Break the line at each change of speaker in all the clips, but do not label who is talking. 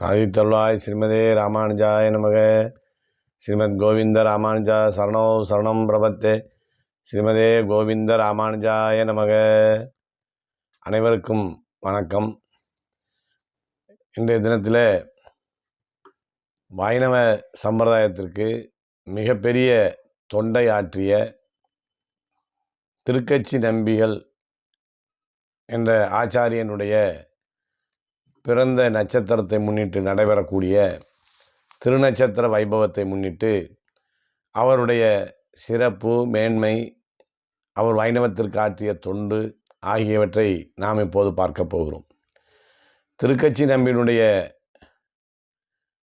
சாதித்தருளாய் ஸ்ரீமதே ராமானுஜாய நமக. ஸ்ரீமத் கோவிந்த ராமானுஜா சரணோ சரணம் பிரபத்தே. ஸ்ரீமதே கோவிந்த ராமானுஜாய நமக. அனைவருக்கும் வணக்கம். இன்றைய தினத்தில் வைணவ சம்பிரதாயத்திற்கு மிகப்பெரிய தொண்டை ஆற்றிய திருக்கட்சி நம்பிகள் என்ற ஆச்சாரியனுடைய பிறந்த நட்சத்திரத்தை முன்னிட்டு நடைபெறக்கூடிய திருநட்சத்திர வைபவத்தை முன்னிட்டு அவருடைய சிறப்பு மேன்மை அவர் வைணவத்திற்கு ஆற்றிய தொண்டு ஆகியவற்றை நாம் இப்போது பார்க்க போகிறோம். திருக்கட்சி நம்பியினுடைய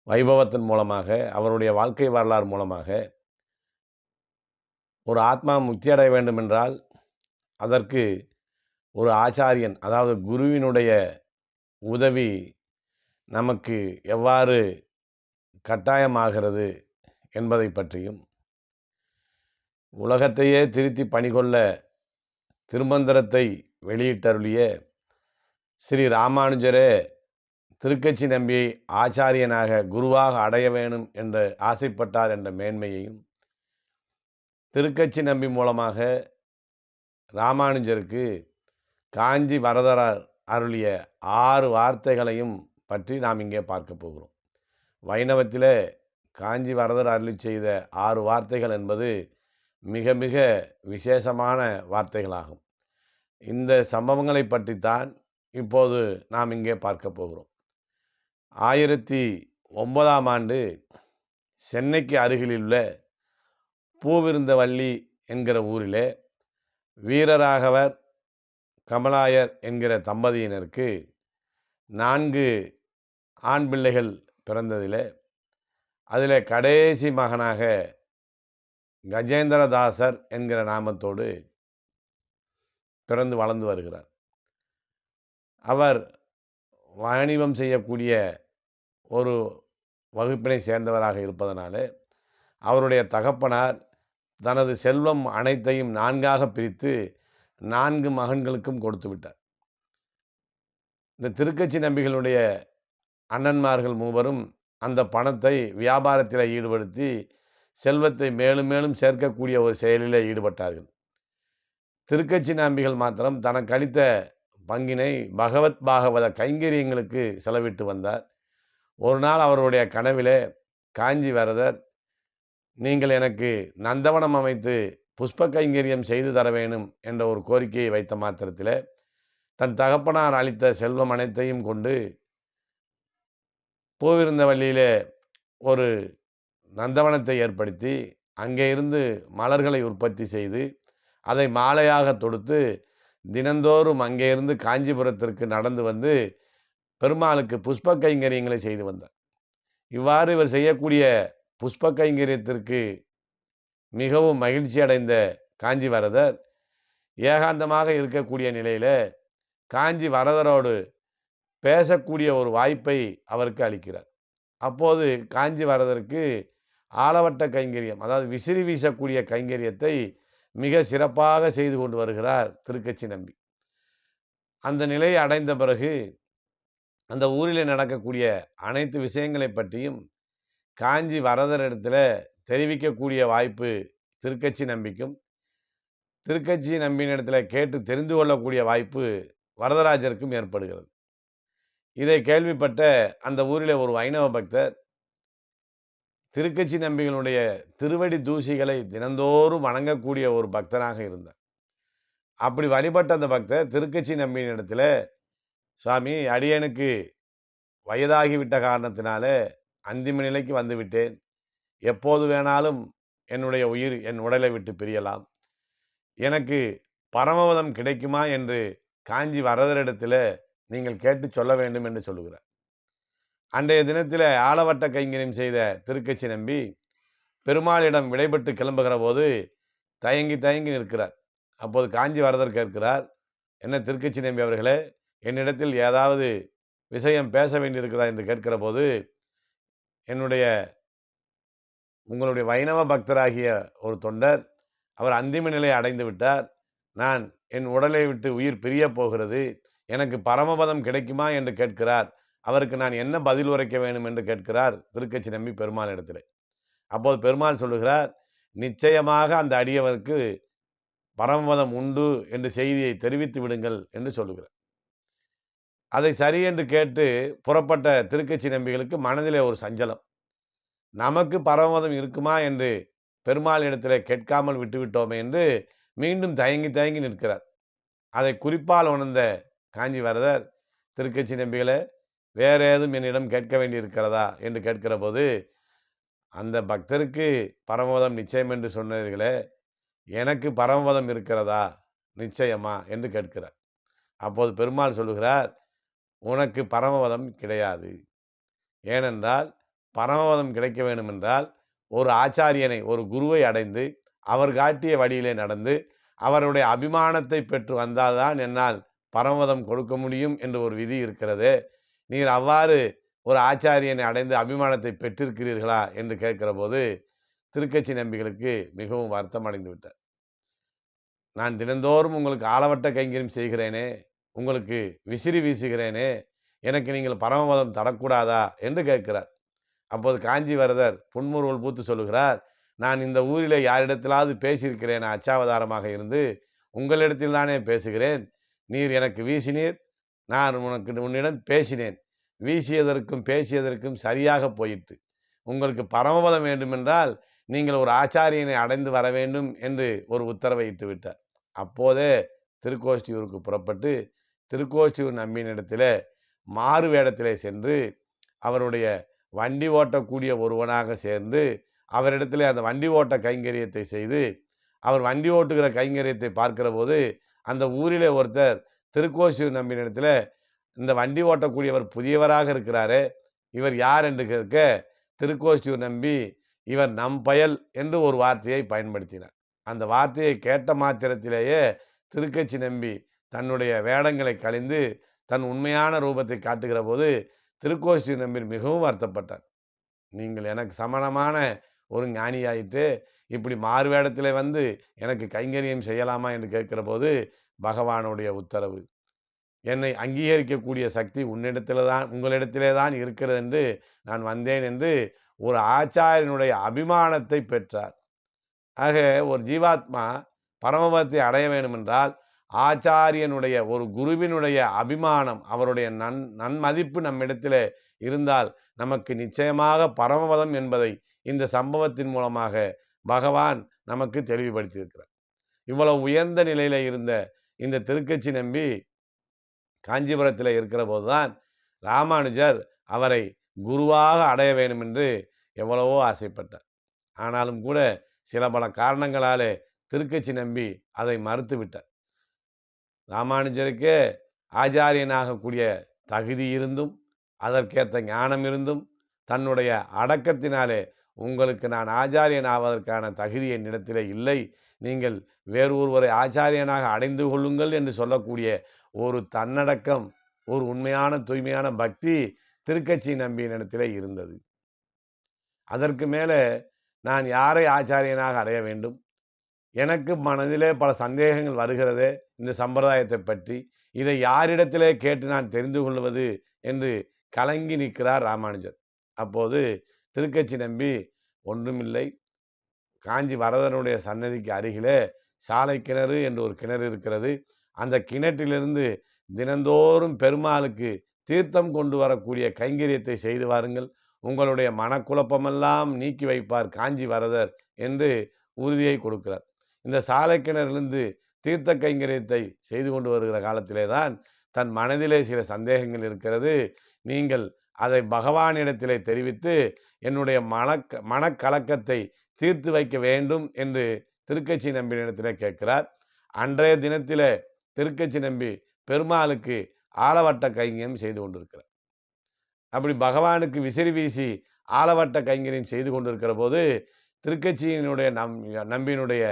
வைபவத்தின் மூலமாக அவருடைய வாழ்க்கை வரலாறு மூலமாக ஒரு ஆத்மா முக்தி அடைய வேண்டுமென்றால் அதற்கு ஒரு ஆச்சாரியன் அதாவது குருவினுடைய உதவி நமக்கு எவ்வாறு கட்டாயமாகிறது என்பதை பற்றியும் உலகத்தையே திருத்தி பணிகொள்ள திருமந்திரத்தை வெளியிட்டருளிய ஸ்ரீ ராமானுஜரே திருக்கட்சி நம்பியை ஆச்சாரியனாக குருவாக அடைய வேணும் என்று ஆசைப்பட்டார் என்ற மேன்மையையும் திருக்கட்சி நம்பி மூலமாக ராமானுஜருக்கு காஞ்சி வரதரார் அருளிய ஆறு வார்த்தைகளையும் பற்றி நாம் இங்கே பார்க்க போகிறோம். வைணவத்தில் காஞ்சி வரதர் அருளி செய்த ஆறு வார்த்தைகள் என்பது மிக மிக விசேஷமான வார்த்தைகளாகும். இந்த சம்பவங்களை பற்றித்தான் இப்போது நாம் இங்கே பார்க்க போகிறோம். ஆயிரத்தி ஒன்பதாம் ஆண்டு சென்னைக்கு அருகிலுள்ள பூவிருந்தவள்ளி என்கிற ஊரிலே வீரராகவர் கமலாயர் என்கிற தம்பதியினருக்கு நான்கு ஆண் பிள்ளைகள் பிறந்ததில் அதில் கடைசி மகனாக கஜேந்திரதாசர் என்கிற நாமத்தோடு பிறந்து வளர்ந்து வருகிறார். அவர் வாணிபம் செய்யக்கூடிய ஒரு வகுப்பினை சேர்ந்தவராக இருப்பதனால அவருடைய தகப்பனார் தனது செல்வம் அனைத்தையும் நான்காக பிரித்து நான்கு மகன்களுக்கும் கொடுத்து விட்டார். இந்த திருக்கட்சி நம்பிகளுடைய அண்ணன்மார்கள் மூவரும் அந்த பணத்தை வியாபாரத்தில் ஈடுபடுத்தி செல்வத்தை மேலும் மேலும் சேர்க்கக்கூடிய ஒரு செயலில் ஈடுபட்டார்கள். திருக்கட்சி நம்பிகள் மாத்திரம் தனக்கு அளித்த பங்கினை பகவத் பாகவத கைங்கரியங்களுக்கு செலவிட்டு வந்தார். ஒரு நாள் அவருடைய கனவிலே காஞ்சி வரதர் நீங்கள் எனக்கு நந்தவனம் அமைத்து புஷ்ப கைங்கரியம் செய்து தர வேணும் என்ற ஒரு கோரிக்கையை வைத்த மாத்திரத்தில் தன் தகப்பனார் அளித்த செல்வம் அனைத்தையும் கொண்டு பூவிருந்த வழியிலே ஒரு நந்தவனத்தை ஏற்படுத்தி அங்கே இருந்து மலர்களை உற்பத்தி செய்து அதை மாலையாக தொடுத்து தினந்தோறும் அங்கே இருந்து காஞ்சிபுரத்திற்கு நடந்து வந்து பெருமாளுக்கு புஷ்ப கைங்கரியங்களை செய்து வந்தார். இவ்வாறு இவர் செய்யக்கூடிய புஷ்ப கைங்கரியத்திற்கு மிகவும் மகிழ்ச்சி அடைந்த காஞ்சி வரதர் ஏகாந்தமாக இருக்கக்கூடிய நிலையில் காஞ்சி வரதரோடு பேசக்கூடிய ஒரு வாய்ப்பை அவருக்கு அளிக்கிறார். அப்போது காஞ்சி வரதற்கு ஆலவட்ட கைங்கரியம் அதாவது விசிறி வீசக்கூடிய கைங்கரியத்தை மிக சிறப்பாக செய்து கொண்டு வருகிறார் திருக்கட்சி நம்பி. அந்த நிலையை அடைந்த பிறகு அந்த ஊரில் நடக்கக்கூடிய அனைத்து விஷயங்களை பற்றியும் காஞ்சி வரதரிடத்தில் தெரிவிக்கக்கூடிய வாய்ப்பு திருக்கட்சி நம்பிக்கும். திருக்கட்சி நம்பினிடத்தில் கேட்டு தெரிந்து கொள்ளக்கூடிய வாய்ப்பு வரதராஜருக்கும் ஏற்படுகிறது. இதை கேள்விப்பட்ட அந்த ஊரில் ஒரு வைணவ பக்தர் திருக்கட்சி நம்பிகளுடைய திருவடி தூசிகளை தினந்தோறும் வணங்கக்கூடிய ஒரு பக்தராக இருந்தார். அப்படி வழிபட்ட அந்த பக்தர் திருக்கட்சி நம்பியின் இடத்துல சுவாமி அடியனுக்கு வயதாகிவிட்ட காரணத்தினால அந்திம நிலைக்கு வந்துவிட்டேன் எப்போது வேணாலும் என்னுடைய உயிர் என் உடலை விட்டு பிரியலாம். எனக்கு பரமபதம் கிடைக்குமா என்று காஞ்சி வரதரிடத்தில் நீங்கள் கேட்டு சொல்ல வேண்டும் என்று சொல்லுகிறார். அன்றைய தினத்தில் ஆலவட்ட கைங்கரியம் செய்த திருக்கட்சி நம்பி பெருமாளிடம் விடைபெற்று கிளம்புகிற போது தயங்கி தயங்கி நிற்கிறார். அப்போது காஞ்சி வரதர் கேட்கிறார் என்ன திருக்கட்சி நம்பி அவர்களே என்னிடத்தில் ஏதாவது விஷயம் பேச வேண்டியிருக்கிறதா? என்று கேட்கிற போது என்னுடைய உங்களுடைய வைணவ பக்தராகிய ஒரு தொண்டர் அவர் அந்திம நிலை அடைந்து விட்டார். நான் என் உடலை விட்டு உயிர் பிரிய போகிறது எனக்கு பரமபதம் கிடைக்குமா என்று கேட்கிறார். அவருக்கு நான் என்ன பதில் உரைக்க வேண்டும் என்று கேட்கிறார் திருக்கச்சி நம்பி பெருமாள் இடத்திலே. அப்போது பெருமாள் சொல்லுகிறார் நிச்சயமாக அந்த அடியவருக்கு பரமபதம் உண்டு என்று செய்தியை தெரிவித்து விடுங்கள் என்று சொல்லுகிறார். அதை சரி என்று கேட்டு புறப்பட்ட திருக்கச்சி நம்பிகளுக்கு மனதிலே ஒரு சஞ்சலம். நமக்கு பரமபதம் இருக்குமா என்று பெருமாள் இடத்துல கேட்காமல் விட்டுவிட்டோமே என்று மீண்டும் தயங்கி தயங்கி நிற்கிறார். அதை குறிப்பால் உணர்ந்த காஞ்சி வரதர் திருக்கச்சி நம்பிகளை வேற ஏதும் என்னிடம் கேட்க வேண்டியிருக்கிறதா? என்று கேட்கிற போது அந்த பக்தருக்கு பரமபதம் நிச்சயம் என்று சொன்னீர்களே எனக்கு பரமபதம் இருக்கிறதா? நிச்சயமா என்று கேட்கிறார். அப்போது பெருமாள் சொல்லுகிறார் உனக்கு பரமபதம் கிடையாது. ஏனென்றால் பரமபதம் கிடைக்க வேண்டுமென்றால் ஒரு ஆச்சாரியனை ஒரு குருவை அடைந்து அவர் காட்டிய வழியிலே நடந்து அவருடைய அபிமானத்தை பெற்று வந்தால்தான் என்னால் பரமபதம் கொடுக்க முடியும் என்று ஒரு விதி இருக்கிறது. நீங்கள் அவ்வாறு ஒரு ஆச்சாரியனை அடைந்து அபிமானத்தை பெற்றிருக்கிறீர்களா என்று கேட்கிற போது திருக்கட்சி நம்பிகளுக்கு மிகவும் வருத்தம் அடைந்து விட்டார். நான் தினந்தோறும் உங்களுக்கு ஆளவட்ட கைங்கரியம் செய்கிறேனே உங்களுக்கு விசிறி வீசுகிறேனே எனக்கு நீங்கள் பரமபதம் தரக்கூடாதா? என்று கேட்கிறார். அப்போது காஞ்சிவரதர் புன்முருவல் புன்முறுவல் பூத்து சொல்லுகிறார் நான் இந்த ஊரில் யாரிடத்திலாவது பேசியிருக்கிறேன் அச்சாவதாரமாக இருந்து உங்களிடத்தில் தானே பேசுகிறேன். நீர் எனக்கு வீசினீர் நான் உனக்கு உன்னிடம் பேசினேன். வீசியதற்கும் பேசியதற்கும் சரியாக போயிட்டு உங்களுக்கு பரமபதம் வேண்டுமென்றால் நீங்கள் ஒரு ஆச்சாரியனை அடைந்து வர வேண்டும் என்று ஒரு உத்தரவை இட்டு விட்டார் அப்போதே திருக்கோஷ்டியூருக்கு புறப்பட்டு திருக்கோஷ்டியூர் நம்பினிடத்தில் மாறு வேடத்திலே சென்று அவருடைய வண்டி ஓட்டக்கூடிய ஒருவனாக சேர்ந்து அவரிடத்தில் அந்த வண்டி ஓட்ட கைங்கரியத்தை செய்து அவர் வண்டி ஓட்டுகிற கைங்கரியத்தை பார்க்கிற போது அந்த ஊரிலே ஒருத்தர் திருக்கோசியூர் நம்பினிடத்தில் இந்த வண்டி ஓட்டக்கூடியவர் புதியவராக இருக்கிறாரே இவர் யார் என்று கேட்க திருக்கோசியூர் நம்பி இவர் நம் பயல் என்று ஒரு வார்த்தையை பயன்படுத்தினார். அந்த வார்த்தையை கேட்ட மாத்திரத்திலேயே திருக்கச்சி நம்பி தன்னுடைய வேடங்களை கழிந்து தன் உண்மையான ரூபத்தை காட்டுகிற போது திருக்கோஷ்டி நம்பி மிகவும் வருத்தப்பட்டார். நீங்கள் எனக்கு சமணமான ஒரு ஞானியாயிட்டு இப்படி மாறுவேடத்தில் வந்து எனக்கு கைங்கரியம் செய்யலாமா? என்று கேட்கிற போது பகவானுடைய உத்தரவு என்னை அங்கீகரிக்கக்கூடிய சக்தி உன்னிடத்தில் தான் உங்களிடத்திலே தான் இருக்கிறது என்று நான் வந்தேன் என்று ஒரு ஆச்சாரியனுடைய அபிமானத்தை பெற்றார். ஆக ஒரு ஜீவாத்மா பரமபதத்தை அடைய வேண்டுமென்றால் ஆச்சாரியனுடைய ஒரு குருவினுடைய அபிமானம் அவருடைய நன் நன்மதிப்பு நம்மிடத்தில் இருந்தால் நமக்கு நிச்சயமாக பரமபதம் என்பதை இந்த சம்பவத்தின் மூலமாக பகவான் நமக்கு தெளிவுபடுத்தியிருக்கிறார். இவ்வளவு உயர்ந்த நிலையில் இருந்த இந்த திருக்கட்சி நம்பி காஞ்சிபுரத்தில் இருக்கிற போதுதான் ராமானுஜர் அவரை குருவாக அடைய வேண்டும் என்று எவ்வளவோ ஆசைப்பட்டார். ஆனாலும் கூட சில பல காரணங்களாலே திருக்கட்சி நம்பி அதை மறுத்து விட்டார் ராமானுஜருக்கே ஆச்சாரியனாகக்கூடிய தகுதி இருந்தும் அதற்கேற்ற ஞானம் இருந்தும் தன்னுடைய அடக்கத்தினாலே உங்களுக்கு நான் ஆச்சாரியன் ஆவதற்கான தகுதி என்னிடத்திலே இல்லை. நீங்கள் வேறு ஒருவரை ஆச்சாரியனாக அடைந்து கொள்ளுங்கள் என்று சொல்லக்கூடிய ஒரு தன்னடக்கம் ஒரு உண்மையான தூய்மையான பக்தி திருக்கட்சி நம்பியினிடத்திலே இருந்தது. அதற்கு மேலே நான் யாரை ஆச்சாரியனாக அடைய வேண்டும்? எனக்கு மனதிலே பல சந்தேகங்கள் வருகிறதே. இந்த சம்பிரதாயத்தை பற்றி. இதை யாரிடத்திலே கேட்டு நான் தெரிந்து கொள்வது என்று கலங்கி நிற்கிறார் ராமானுஜர். அப்போது திருக்கட்சி நம்பி ஒன்றுமில்லை. காஞ்சி வரதனுடைய சன்னதிக்கு அருகிலே சாலை கிணறு என்று ஒரு கிணறு இருக்கிறது. அந்த கிணற்றிலிருந்து தினந்தோறும் பெருமாளுக்கு தீர்த்தம் கொண்டு வரக்கூடிய கைங்கரியத்தை செய்து வாருங்கள். உங்களுடைய மனக்குழப்பமெல்லாம் நீக்கி வைப்பார் காஞ்சி வரதர் என்று உறுதியை கொடுக்கிறார். இந்த சாலைக்கிணறிலிருந்து தீர்த்த கைங்கரியத்தை செய்து கொண்டு வருகிற காலத்திலே தான் தன் மனதிலே சில சந்தேகங்கள் இருக்கிறது. நீங்கள் அதை பகவானிடத்திலே தெரிவித்து என்னுடைய மனக்க மனக்கலக்கத்தை தீர்த்து வைக்க வேண்டும் என்று திருக்கட்சி நம்பியிடத்திலே கேட்கிறார். அன்றைய தினத்தில் திருக்கட்சி நம்பி பெருமாளுக்கு ஆலவட்ட கைங்கரியம் செய்து கொண்டிருக்கிறார். அப்படி பகவானுக்கு விசிறி வீசி ஆலவட்ட கைங்கரியம் செய்து கொண்டிருக்கிற போது திருக்கட்சியினுடைய நம் நம்பியினுடைய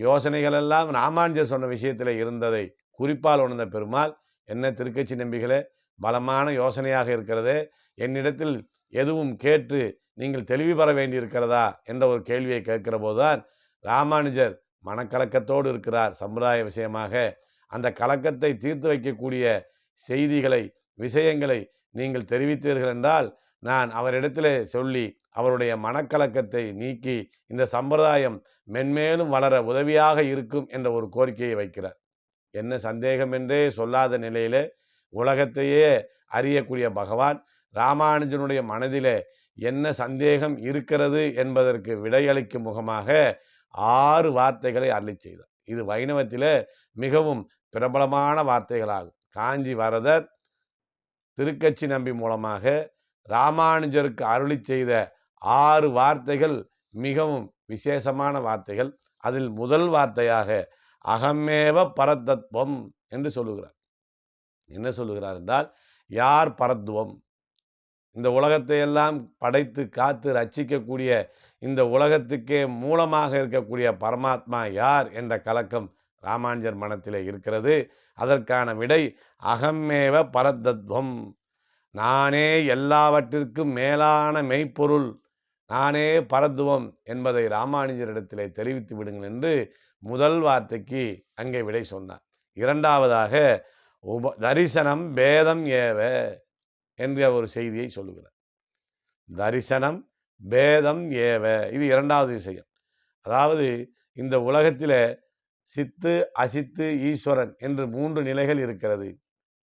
யோசனைகள் எல்லாம் ராமானுஜர் சொன்ன விஷயத்தில் இருந்ததை குறிப்பால் உணர்ந்த பெருமாள் என்ன திருக்கட்சி நம்பிகளே பலமான யோசனையாக இருக்கிறதே என்னிடத்தில் எதுவும் கேட்டு நீங்கள் தெளிவு பெற வேண்டியிருக்கிறதா? என்ற ஒரு கேள்வியை கேட்கிற போதுதான் ராமானுஜர் மனக்கலக்கத்தோடு இருக்கிறார். சமுதாய விஷயமாக அந்த கலக்கத்தை தீர்த்து வைக்கக்கூடிய செய்திகளை விஷயங்களை நீங்கள் தெரிவித்தீர்கள் என்றால் நான் அவரிடத்திலே சொல்லி அவருடைய மனக்கலக்கத்தை நீக்கி இந்த சம்பிரதாயம் மென்மேலும் வளர உதவியாக இருக்கும் என்ற ஒரு கோரிக்கையை வைக்கிறார். என்ன சந்தேகம் என்றே சொல்லாத நிலையிலே உலகத்தையே அறியக்கூடிய பகவான் ராமானுஜனுடைய மனதிலே என்ன சந்தேகம் இருக்கிறது என்பதற்கு விடையளிக்கும் முகமாக ஆறு வார்த்தைகளை அருளி செய்தார். இது வைணவத்தில் மிகவும் பிரபலமான வார்த்தைகளாகும். காஞ்சி வரதர் திருக்கட்சி நம்பி மூலமாக ராமானுஜருக்கு அருளி செய்த ஆறு வார்த்தைகள் மிகவும் விசேஷமான வார்த்தைகள் அதில் முதல் வார்த்தையாக அகமேவ பரதத்துவம் என்று சொல்லுகிறார். என்ன சொல்லுகிறார் என்றால் யார் பரத்துவம் இந்த உலகத்தை எல்லாம் படைத்து காத்து ரட்சிக்கக்கூடிய இந்த உலகத்துக்கே மூலமாக இருக்கக்கூடிய பரமாத்மா யார் என்ற கலக்கம் ராமானுஜர் மனத்திலே இருக்கிறது. அதற்கான விடை அகம்மேவ பரதத்துவம் நானே எல்லாவற்றிற்கும் மேலான மெய்ப்பொருள் நானே பரத்துவம் என்பதை ராமானுஜரிடத்திலே தெரிவித்து விடுங்கள் என்று முதல் வார்த்தைக்கு அங்கே விடை சொன்னார் இரண்டாவதாக உப தரிசனம் பேதம் ஏவ என்ற ஒரு செய்தியை சொல்லுகிறார். தரிசனம் பேதம் ஏவ இது இரண்டாவது விஷயம். அதாவது இந்த உலகத்தில் சித்து அசித்து ஈஸ்வரன் என்று மூன்று நிலைகள் இருக்கிறது.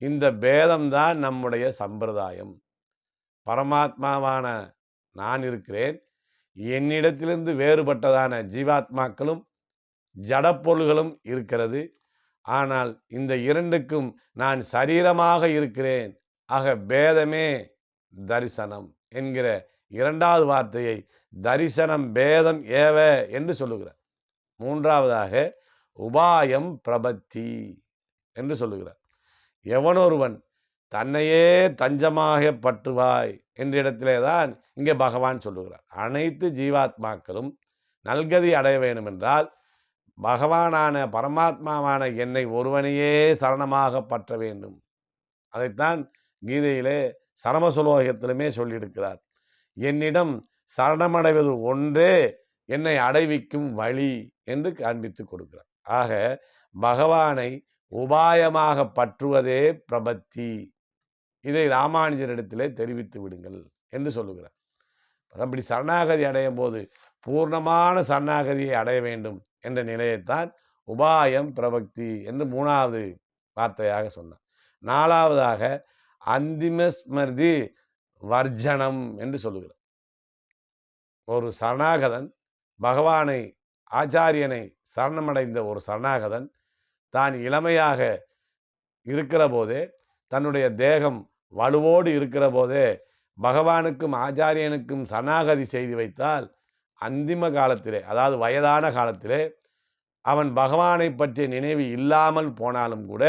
இந்த பேதம்தான் நம்முடைய சம்பிரதாயம். பரமாத்மாவான நான் இருக்கிறேன். என்னிடத்திலிருந்து வேறுபட்டதான ஜீவாத்மாக்களும் ஜடப்பொருள்களும் இருக்கிறது. ஆனால் இந்த இரண்டுக்கும் நான் சரீரமாக இருக்கிறேன். ஆக பேதமே தரிசனம் என்கிற இரண்டாவது வார்த்தையை தரிசனம் பேதம் ஏவ என்று சொல்லுகிறார். மூன்றாவதாக உபாயம் பிரபத்தி என்று சொல்லுகிறார். எவனொருவன் தன்னையே தஞ்சமாக பற்றுவாய் என்ற இடத்திலே தான் இங்கே பகவான் சொல்லுகிறார். அனைத்து ஜீவாத்மாக்களும் நல்கதி அடைய வேண்டுமென்றால் பகவானான பரமாத்மாவான என்னை ஒருவனையே சரணமாக பற்ற வேண்டும். அதைத்தான் கீதையிலே சரமசுலோகத்திலுமே சொல்லியிருக்கிறார். என்னிடம் சரணமடைவது ஒன்றே என்னை அடைவிக்கும் வழி என்று காண்பித்து கொடுக்கிறார். ஆக பகவானை உபாயமாக பற்றுவதே பிரபத்தி. இதை ராமானுஜரிடத்திலே தெரிவித்து விடுங்கள் என்று சொல்லுகிறார். அப்படி சரணாகதி அடையும் போது பூர்ணமான சரணாகதியை அடைய வேண்டும் என்ற நிலையைத்தான் உபாயம் பிரபக்தி என்று மூணாவது வார்த்தையாக சொன்னார். நாலாவதாக அந்திமஸ்மர்தி வர்ஜனம் என்று சொல்லுகிறார். ஒரு சரணாகதன் பகவானை ஆச்சாரியனை சரணமடைந்த ஒரு சரணாகதன் தான் இளமையாக இருக்கிற போதே தன்னுடைய தேகம் வலுவோடு இருக்கிற போதே பகவானுக்கும் ஆச்சாரியனுக்கும் சனாகதி செய்து வைத்தால் அந்திம காலத்திலே அதாவது வயதான காலத்திலே அவன் பகவானை பற்றிய நினைவு இல்லாமல் போனாலும் கூட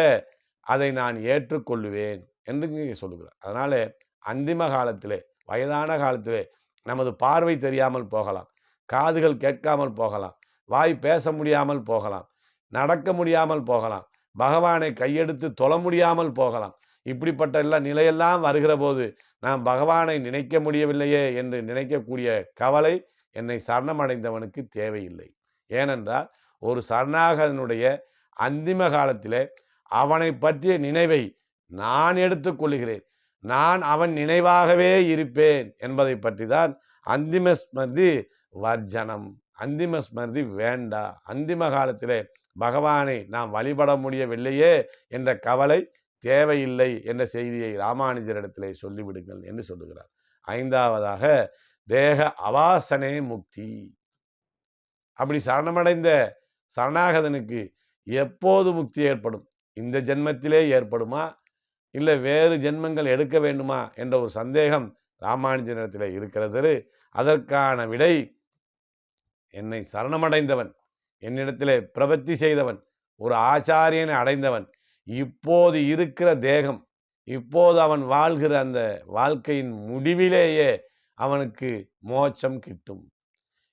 அதை நான் ஏற்றுக்கொள்ளுவேன் என்று நீங்கள் சொல்லுகிறார். அதனால் அந்திம காலத்திலே வயதான காலத்திலே நமது பார்வை தெரியாமல் போகலாம் காதுகள் கேட்காமல் போகலாம் வாய் பேச முடியாமல் போகலாம் நடக்க முடியாமல் போகலாம் பகவானை கையெடுத்து தொழ முடியாமல் போகலாம் இப்படிப்பட்ட எல்லாம் நிலையெல்லாம் வருகிற போது நான் பகவானை நினைக்க முடியவில்லையே என்று நினைக்கக்கூடிய கவலை என்னை சரணமடைந்தவனுக்கு தேவையில்லை. ஏனென்றால் ஒரு சரணாகதனுடைய அந்திம காலத்திலே அவனை பற்றிய நினைவை நான் எடுத்துக்கொள்கிறேன் நான் அவன் நினைவாகவே இருப்பேன் என்பதை பற்றி தான் அந்திம ஸ்மிருதி வர்ஜனம். அந்திம ஸ்மருதி வேண்டா. அந்திம காலத்திலே பகவானை நாம் வழிபட முடியவில்லையே என்ற கவலை தேவையில்லை என்ற செய்தியை ராமானுஜரிடத்திலே சொல்லிவிடுங்கள் என்று சொல்லுகிறார். ஐந்தாவதாக தேக அவாசனே முக்தி. அப்படி சரணமடைந்த சரணாகதனுக்கு எப்போது முக்தி ஏற்படும்? இந்த ஜென்மத்திலே ஏற்படுமா? இல்லை வேறு ஜென்மங்கள் எடுக்க வேண்டுமா? என்ற ஒரு சந்தேகம் ராமானுஜனிடத்தில் இருக்கிறது அதற்கான விடை என்னை சரணமடைந்தவன் என்னிடத்திலே பிரபத்தி செய்தவன் ஒரு ஆச்சாரியனை அடைந்தவன் இப்போது இருக்கிற தேகம் இப்போது அவன் வாழ்கிற அந்த வாழ்க்கையின் முடிவிலேயே அவனுக்கு மோட்சம் கிட்டும்.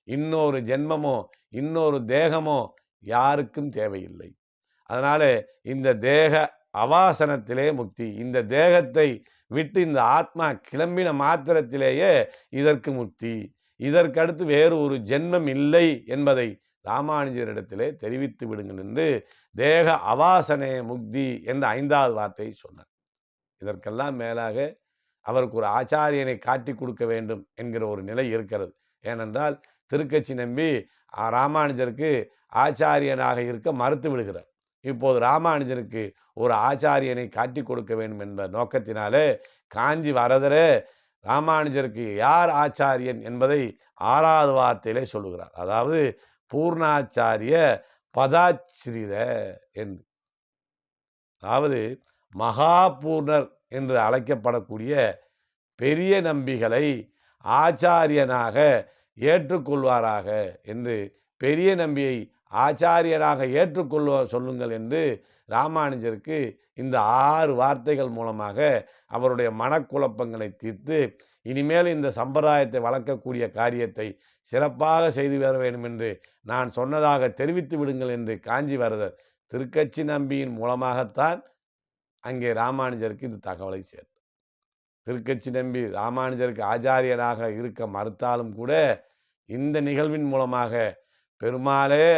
இன்னொரு ஜென்மமோ இன்னொரு தேகமோ யாருக்கும் தேவையில்லை. அதனால இந்த தேக அவாசனத்திலே முக்தி இந்த தேகத்தை விட்டு இந்த ஆத்மா கிளம்பின மாத்திரத்திலேயே இதற்கு முக்தி. இதற்கடுத்து வேறு ஒரு ஜென்மம் இல்லை என்பதை ராமானுஜரிடத்திலே தெரிவித்து விடுங்கள் என்று தேக அவாசனே முக்தி என்ற ஐந்தாவது வார்த்தையை சொன்னார். இதற்கெல்லாம் மேலாக அவருக்கு ஒரு ஆச்சாரியனை காட்டி கொடுக்க வேண்டும் என்கிற ஒரு நிலை இருக்கிறது. ஏனென்றால் திருக்கட்சி நம்பி ராமானுஜருக்கு ஆச்சாரியனாக இருக்க மறுத்து விடுகிறார். இப்போது ராமானுஜருக்கு ஒரு ஆச்சாரியனை காட்டி கொடுக்க வேண்டும் என்ற நோக்கத்தினாலே காஞ்சி வரதரே ராமானுஜருக்கு யார் ஆச்சாரியன் என்பதை ஆறாவது வார்த்தையிலே சொல்லுகிறார். அதாவது பூர்ணாச்சாரிய பதாச்சிரித என்று. அதாவது மகாபூர்ணர் என்று அழைக்கப்படக்கூடிய பெரிய நம்பிகளை ஆச்சாரியனாக ஏற்றுக்கொள்வாராக என்று பெரிய நம்பியை ஆச்சாரியனாக ஏற்றுக்கொள்வ சொல்லுங்கள் என்று ராமானுஜருக்கு இந்த ஆறு வார்த்தைகள் மூலமாக அவருடைய மனக்குழப்பங்களை தீர்த்து இனிமேல் இந்த சம்பிரதாயத்தை வளர்க்கக்கூடிய காரியத்தை சிறப்பாக செய்து வர வேண்டும் என்று நான் சொன்னதாக தெரிவித்து விடுங்கள் என்று காஞ்சி வரதர் திருக்கட்சி நம்பியின் மூலமாகத்தான் அங்கே ராமானுஜருக்கு இந்த தகவலை சேர்த்தார். திருக்கட்சி நம்பி ராமானுஜருக்கு ஆச்சாரியனாக இருக்க மறுத்தாலும் கூட இந்த நிகழ்வின் மூலமாக பெருமாளே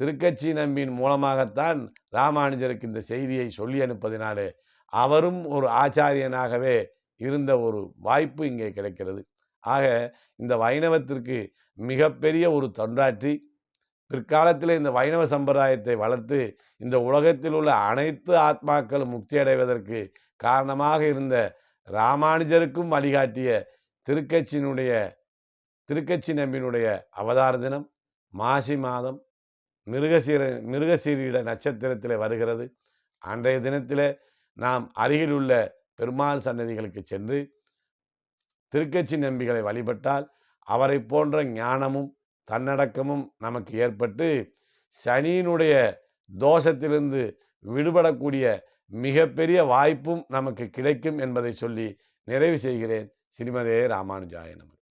திருக்கட்சி நம்பியின் மூலமாகத்தான் ராமானுஜருக்கு இந்த செய்தியை சொல்லி அனுப்பதினாலே அவரும் ஒரு ஆச்சாரியனாகவே இருந்த ஒரு வாய்ப்பு இங்கே கிடைக்கிறது. ஆக இந்த வைணவத்திற்கு மிகப்பெரிய ஒரு தொண்டாற்றி பிற்காலத்தில் இந்த வைணவ சம்பிரதாயத்தை வளர்த்து இந்த உலகத்தில் உள்ள அனைத்து ஆத்மாக்களும் முக்தி அடைவதற்கு காரணமாக இருந்த ராமானுஜருக்கும் வழிகாட்டிய திருக்கட்சியினுடைய திருக்கட்சி நம்பினுடைய அவதார தினம் மாசி மாதம் மிருகசீர மிருகசீரியிட நட்சத்திரத்தில் வருகிறது. அன்றைய தினத்தில் நாம் அருகிலுள்ள பெருமாள் சன்னதிகளுக்கு சென்று திருக்கட்சி நம்பிகளை வழிபட்டால் அவரை போன்ற ஞானமும் தன்னடக்கமும் நமக்கு ஏற்பட்டு சனியினுடைய தோஷத்திலிருந்து விடுபடக்கூடிய மிகப்பெரிய வாய்ப்பும் நமக்கு கிடைக்கும் என்பதை சொல்லி நிறைவு செய்கிறேன். ஸ்ரீமதே ராமானுஜாய நமக்கு